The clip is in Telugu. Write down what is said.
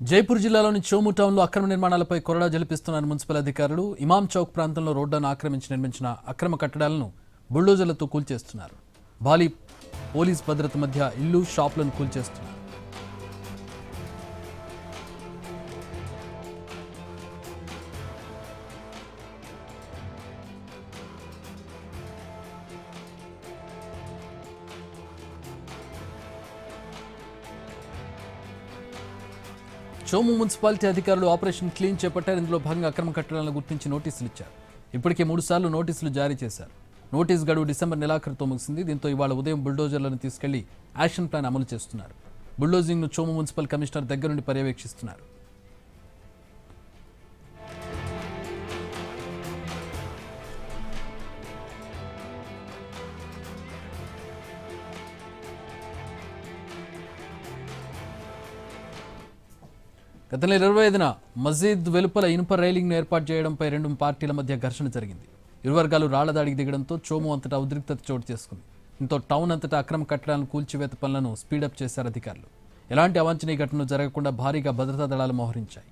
జైపూర్ జిల్లాలోని చోము టౌన్లో అక్రమ నిర్మాణాలపై కొరడా జలిపిస్తున్నారు మున్సిపల్ అధికారులు. ఇమాం చౌక్ ప్రాంతంలో రోడ్డును ఆక్రమించి నిర్మించిన అక్రమ కట్టడాలను బుల్డోజర్లతో కూల్చేస్తున్నారు. బాలి పోలీస్ భద్రత మధ్య ఇల్లు షాపులను కూల్చేస్తున్నారు. చోము మున్సిపాలిటీ అధికారులు ఆపరేషన్ క్లీన్ చేపట్టారు. ఇందులో భాగంగా అక్రమ కట్టడాలను గుర్తించి నోటీసులు ఇచ్చారు. ఇప్పటికే మూడుసార్లు నోటీసులు జారీ చేశారు. నోటీస్ గడువు డిసెంబర్ నెలాఖరుతో ముగిసింది. దీంతో ఇవాళ ఉదయం బుల్డోజర్లను తీసుకెళ్ళి యాక్షన్ ప్లాన్ అమలు చేస్తున్నారు. బుల్డోజింగ్ను చోము మున్సిపల్ కమిషనర్ దగ్గర నుండి పర్యవేక్షిస్తున్నారు. గత నెల ఇరవై ఐదున మసీద్ వెలుపల ఇనుప రైలింగ్ను ఏర్పాటు చేయడంపై రెండు పార్టీల మధ్య ఘర్షణ జరిగింది. ఇరు వర్గాలు రాళ్ళ దాడికి దిగడంతో చోము అంతటా ఉద్రిక్తత చోటు చేసుకుంది. దీంతో టౌన్ అంతటా అక్రమ కట్టడాలను కూల్చివేత పనులను స్పీడప్ చేశారు అధికారులు. ఎలాంటి అవాంఛనీయ ఘటనలు జరగకుండా భారీగా భద్రతా దళాలు మోహరించాయి.